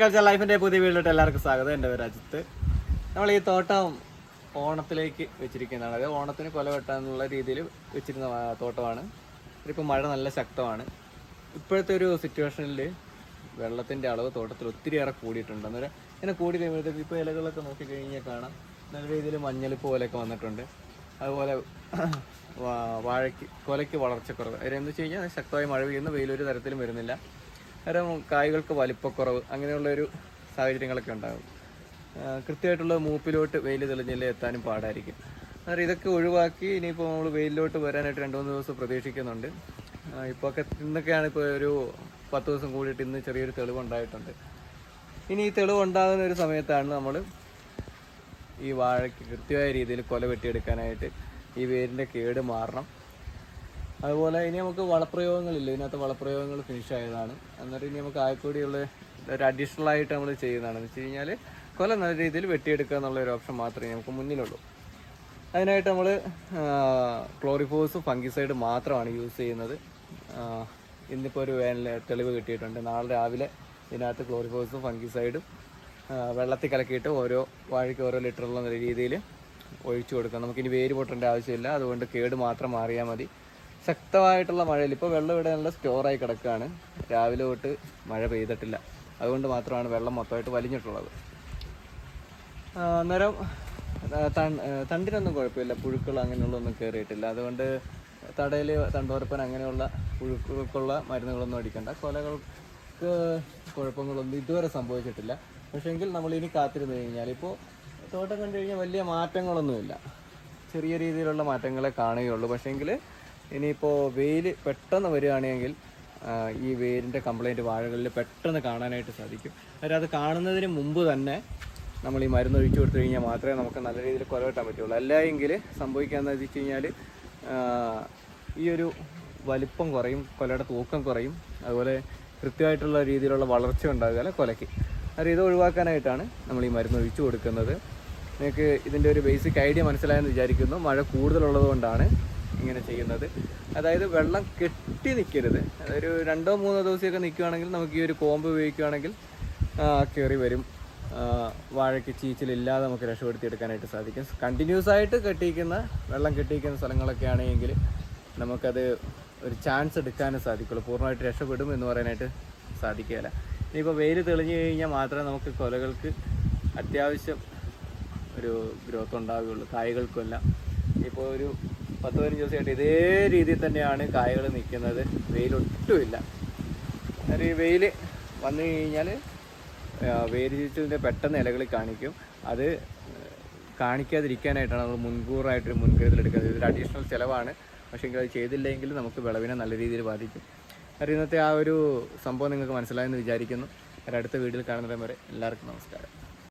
Culture ലൈഫിന്റെ പുതിയ വീട്ടിലോട്ട് എല്ലാവർക്കും സ്വാഗതം. എന്റെ പേര് അജിത്ത്. നമ്മൾ ഈ തോട്ടം ഓണത്തിലേക്ക് വെച്ചിരിക്കുന്നതാണ്. അതായത് ഓണത്തിന് കൊല വെട്ടാന്നുള്ള രീതിയിൽ വെച്ചിരുന്ന തോട്ടമാണ്. ഇപ്പോൾ മഴ നല്ല ശക്തമാണ്. ഇപ്പോഴത്തെ ഒരു സിറ്റുവേഷനിൽ വെള്ളത്തിന്റെ അളവ് തോട്ടത്തിൽ ഒത്തിരിയേറെ കൂടിയിട്ടുണ്ട്. അന്നേരം ഇങ്ങനെ കൂടി കഴിയുമ്പോഴത്തേക്ക് ഇപ്പോൾ ഇലകളൊക്കെ നോക്കി കഴിഞ്ഞാൽ കാണാം. നല്ല രീതിയിൽ മഞ്ഞളിപ്പ് പോലെയൊക്കെ വന്നിട്ടുണ്ട്. അതുപോലെ വാഴയ്ക്ക് കൊലയ്ക്ക് വളർച്ചക്കുറവ്. അതിനെന്ന് വെച്ച് കഴിഞ്ഞാൽ ശക്തമായി മഴ പെയ്യുന്ന. വെയിലൊരു തരത്തിലും വരുന്നില്ല. കാരണം കായ്കൾക്ക് വലിപ്പക്കുറവ് അങ്ങനെയുള്ള ഒരു സാഹചര്യങ്ങളൊക്കെ ഉണ്ടാകും. കൃത്യമായിട്ടുള്ള മൂപ്പിലോട്ട് വെയിൽ തെളിഞ്ഞില്ലേ എത്താനും പാടായിരിക്കും. അന്നേരം ഇതൊക്കെ ഒഴിവാക്കി ഇനിയിപ്പോൾ നമ്മൾ വെയിലിലോട്ട് വരാനായിട്ട് രണ്ട് മൂന്ന് ദിവസം പ്രതീക്ഷിക്കുന്നുണ്ട്. ഇപ്പോൾ ഒക്കെ ഇന്നൊക്കെയാണ് ഇപ്പോൾ ഒരു പത്ത് ദിവസം കൂടിയിട്ട് ഇന്ന് ചെറിയൊരു തെളിവുണ്ടായിട്ടുണ്ട്. ഇനി ഈ തെളിവ് ഉണ്ടാകുന്ന ഒരു സമയത്താണ് നമ്മൾ ഈ വാഴയ്ക്ക് കൃത്യമായ രീതിയിൽ കൊല വെട്ടിയെടുക്കാനായിട്ട് ഈ വേരിന്റെ കേട് മാറണം. അതുപോലെ ഇനി നമുക്ക് വളപ്രയോഗങ്ങളില്ല. ഇതിനകത്ത് വളപ്രയോഗങ്ങൾ ഫിനിഷ് ആയതാണ്. എന്നിട്ട് ഇനി നമുക്ക് ആയക്കൂടിയുള്ള ഒരു അഡീഷണൽ ആയിട്ട് നമ്മൾ ചെയ്യുന്നതാണ്. എന്ന് വെച്ച് കഴിഞ്ഞാൽ കൊല നല്ല രീതിയിൽ വെട്ടിയെടുക്കുക എന്നുള്ള ഒരു ഓപ്ഷൻ മാത്രമേ നമുക്ക് മുന്നിലുള്ളൂ. അതിനായിട്ട് നമ്മൾ ക്ലോറിഫോസ് ഫംഗിസൈഡ് മാത്രമാണ് യൂസ് ചെയ്യുന്നത്. ഇന്നിപ്പോൾ ഒരു വേനൽ തെളിവ് കിട്ടിയിട്ടുണ്ട്. നാളെ രാവിലെ ഇതിനകത്ത് ക്ലോറിഫോസും ഫംഗിസൈഡും വെള്ളത്തിൽ കലക്കിയിട്ട് ഓരോ വാഴയ്ക്ക് ഓരോ ലിറ്ററുള്ള രീതിയിൽ ഒഴിച്ചു കൊടുക്കാം. നമുക്കിനി വേര് പൊട്ടേണ്ട ആവശ്യമില്ല. അതുകൊണ്ട് കേട് മാത്രം മാറിയാൽ മതി. ശക്തമായിട്ടുള്ള മഴയിൽ ഇപ്പോൾ വെള്ളം ഇവിടെ നല്ല സ്റ്റോറായി കിടക്കുകയാണ് രാവിലെ തൊട്ട് മഴ പെയ്തിട്ടില്ല. അതുകൊണ്ട് മാത്രമാണ് വെള്ളം മൊത്തമായിട്ട് വലിഞ്ഞിട്ടുള്ളത്. അന്നേരം തണ്ടിനൊന്നും കുഴപ്പമില്ല. പുഴുക്കൾ അങ്ങനെയുള്ളതൊന്നും കയറിയിട്ടില്ല അതുകൊണ്ട് തടയിൽ തണ്ടോരപ്പൻ അങ്ങനെയുള്ള പുഴുക്കൾക്കുള്ള മരുന്നുകളൊന്നും അടിക്കണ്ട. കൊലകൾക്ക് കുഴപ്പങ്ങളൊന്നും ഇതുവരെ സംഭവിച്ചിട്ടില്ല. പക്ഷേങ്കിൽ നമ്മൾ ഇനി കാത്തിരുന്ന് കഴിഞ്ഞാൽ ഇപ്പോൾ തോട്ടം കണ്ടു കഴിഞ്ഞാൽ വലിയ മാറ്റങ്ങളൊന്നുമില്ല. ചെറിയ രീതിയിലുള്ള മാറ്റങ്ങളെ കാണുകയുള്ളൂ. പക്ഷേങ്കിൽ ഇനിയിപ്പോൾ വെയിൽ പെട്ടെന്ന് വരികയാണെങ്കിൽ ഈ വെയിലിന്റെ കംപ്ലൈന്റ് വാഴകളിൽ പെട്ടെന്ന് കാണാനായിട്ട് സാധിക്കും. അതായത് അത് കാണുന്നതിന് മുമ്പ് തന്നെ നമ്മൾ ഈ മരുന്ന് ഒഴിച്ചു കൊടുത്തു കഴിഞ്ഞാൽ മാത്രമേ നമുക്ക് നല്ല രീതിയിൽ കൊല കിട്ടാൻ പറ്റുള്ളൂ. അല്ല എങ്കിൽ സംഭവിക്കാന്ന് വെച്ച് കഴിഞ്ഞാൽ ഈ ഒരു വലിപ്പം കുറയും കൊലയുടെ തൂക്കം കുറയും. അതുപോലെ കൃത്യമായിട്ടുള്ള രീതിയിലുള്ള വളർച്ച ഉണ്ടാകുക കൊലയ്ക്ക്. അത് ഇത് ഒഴിവാക്കാനായിട്ടാണ് നമ്മൾ ഈ മരുന്ന് ഒഴിച്ചു കൊടുക്കുന്നത്. നിങ്ങൾക്ക് ഇതിന്റെ ഒരു ബേസിക് ഐഡിയ മനസ്സിലായെന്ന് വിചാരിക്കുന്നു. മഴ കൂടുതലുള്ളത് കൊണ്ടാണ് ഇങ്ങനെ ചെയ്യുന്നത്. അതായത് വെള്ളം കെട്ടി നിൽക്കരുത് അതൊരു രണ്ടോ മൂന്നോ ദിവസമൊക്കെ നിൽക്കുകയാണെങ്കിൽ നമുക്ക് ഈ ഒരു കോമ്പ് ഉപയോഗിക്കുകയാണെങ്കിൽ കയറി വരും. വാഴയ്ക്ക് ചീച്ചിലില്ലാതെ നമുക്ക് രക്ഷപ്പെടുത്തിയെടുക്കാനായിട്ട് സാധിക്കും. കണ്ടിന്യൂസ് ആയിട്ട് കെട്ടിയിരിക്കുന്ന വെള്ളം കെട്ടിയിരിക്കുന്ന സ്ഥലങ്ങളൊക്കെ ആണെങ്കിൽ നമുക്കത് ഒരു ചാൻസ് എടുക്കാനും സാധിക്കുള്ളൂ. പൂർണമായിട്ട് രക്ഷപ്പെടും എന്ന് പറയാനായിട്ട് സാധിക്കുകയില്ല. ഇനിയിപ്പോൾ വെയിൽ തെളിഞ്ഞു കഴിഞ്ഞാൽ മാത്രമേ നമുക്ക് കൊലകൾക്ക് അത്യാവശ്യം ഒരു ഗ്രോത്ത് ഉണ്ടാവുകയുള്ളൂ. കായകൾക്കുമല്ല ഇപ്പോൾ ഒരു പത്ത് പതിനഞ്ച് ദിവസമായിട്ട് ഇതേ രീതിയിൽ തന്നെയാണ് കായകൾ നിൽക്കുന്നത്. വെയിലൊട്ടുമില്ല. അന്നേരം ഈ വെയിൽ വന്നു കഴിഞ്ഞാൽ വേരിച്ചിലിന്റെ പെട്ടെന്ന് ഇലകൾ കാണിക്കും. അത് കാണിക്കാതിരിക്കാനായിട്ടാണ് നമ്മൾ മുൻകൂറായിട്ടൊരു മുൻകരുതലെടുക്കുന്നത് ഇതൊരു അഡീഷണൽ ചിലവാണ്. പക്ഷേ അത് ചെയ്തില്ലെങ്കിൽ നമുക്ക് വിളവിനെ നല്ല രീതിയിൽ ബാധിക്കും. കാരണം ഇന്നത്തെ ആ ഒരു സംഭവം നിങ്ങൾക്ക് മനസ്സിലായെന്ന് വിചാരിക്കുന്നു. അടുത്ത വീഡിയോയിൽ വരെ എല്ലാവർക്കും നമസ്കാരം.